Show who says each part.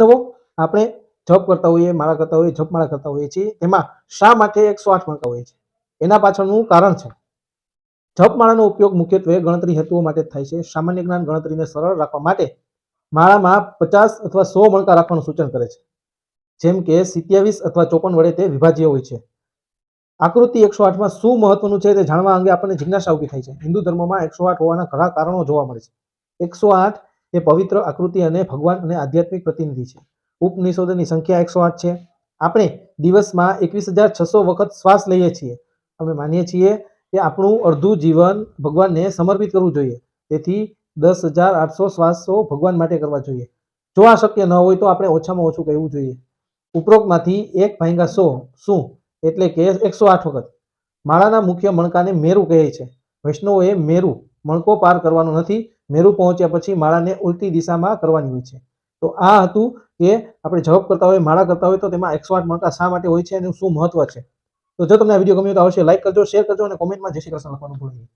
Speaker 1: વૈષ્ણવો આપણે જપ કરતા હોઈએ, માળા કરતા હોઈએ, જપમાળા કરતા હોઈએ છીએ, એમાં શા માટે એકસો આઠ મણકા હોય છે? એના પાછળનું કારણ છે. જપમાળાનો ઉપયોગ મુખ્યત્વે ગણતરી હેતુઓ માટે થાય છે. સામાન્ય જ્ઞાન ગણતરીને સરળ રાખવા માટે માળામાં પચાસ અથવા સો મણકા રાખવાનું સૂચન કરે છે. જેમ કે સિત્યાવીસ અથવા ચોપન વડે તે વિભાજ્ય હોય છે. આકૃતિ એકસો આઠમાં શું મહત્વનું છે તે જાણવા અંગે આપણને જિજ્ઞાસા ઊભી થાય છે. હિન્દુ ધર્મમાં એકસો આઠ હોવાના ઘણા કારણો જોવા મળે છે. એકસો આઠ એ પવિત્ર આકૃતિ અને ભગવાન અને આધ્યાત્મિક પ્રતિનિધિ છે. ઉપનિષદોની સંખ્યા એકસો આઠ છે. આપણે દિવસમાં એકવીસ હજાર છસો વખત શ્વાસ લઈએ છીએ. અમે માનીએ છીએ કે આપણું અડધું જીવન ભગવાનને સમર્પિત કરવું જોઈએ. તેથી દસ હજાર આઠસો શ્વાસો ભગવાન માટે કરવા જોઈએ. જો આ શક્ય ન હોય તો આપણે ઓછામાં ઓછું કહેવું જોઈએ. ઉપરોક્તમાંથી એક ભાંગા સો શું? એટલે કે એકસો આઠ વખત. માળાના મુખ્ય મણકાને મેરુ કહે છે. વૈષ્ણવોએ મેરુ મણકો પાર કરવાનો નથી. મેરુ પહોંચ્યા પછી માળાને ઉલટી દિશામાં કરવાની હોય છે. તો આ હતું કે આપણે જવાબ કરતા હોય, માળા કરતા હોય તો તેમાં એકસો મણકા શા માટે હોય છે અને શું મહત્વ છે. તો જો તમને આ વીડિયો ગમ્યો તો અવશ્ય લાઈક કરજો, શેર કરજો અને કોમેન્ટમાં જય શ્રી કૃષ્ણ લખવાનું નહીં.